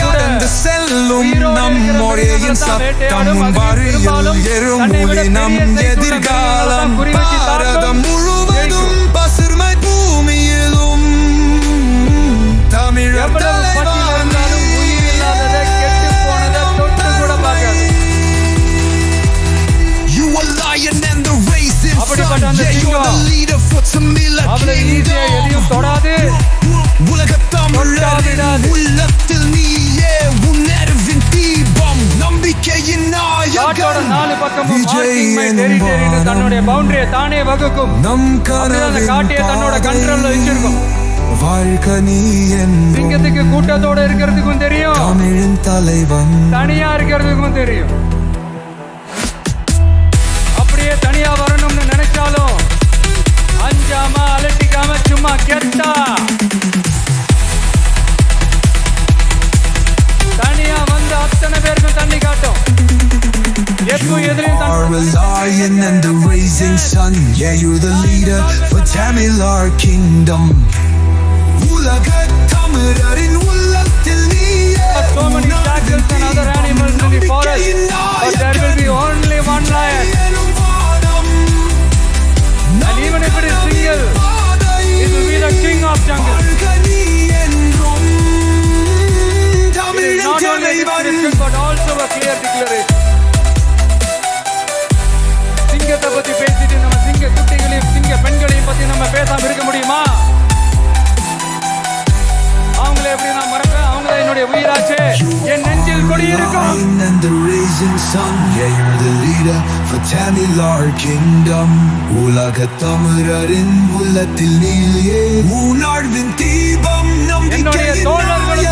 கடந்து செல்லும் நம் மொழியின் சத்தம் வழியில் எறும்புலி நம் எதிர்காலம் பாரதம் முழுவதும் பசுமை பூமியிலும் தமிழர் நாயகன் நாலு பக்கமும் விஜய் marking my territory ன்னு தன்னுடைய பவுண்டரியை தானே வகுக்கும். நம் அப்படிதான் அந்த காட்டையே தன்னோட கண்ட்ரோல்ல வச்சிருக்கும். வாழ்க்கை நீ என்றும் சிங்கத்துக்கு கூட்டத்தோட இருக்கிறதுக்கும் தெரியும். தமிழின் தலைவன். தனியா இருக்கிறதுக்கும் தெரியும். அப்படியே தனியா வரணும்னு நினைச்சாலும் அஞ்சாம அலட்டிக்காம சும்மா கெத்தா are a lion and the rising sun. Yeah, you're the leader for Tamilar Kingdom. Ulagatamararin குடியிருக்கும் Lion and the raising sun Yeah, you're the leader for Tamil our kingdom உலக தமிழரின் உள்ளத்தில் நீயே உணர்வின் தீபம் என்னுடைய நம்பிக்கையின்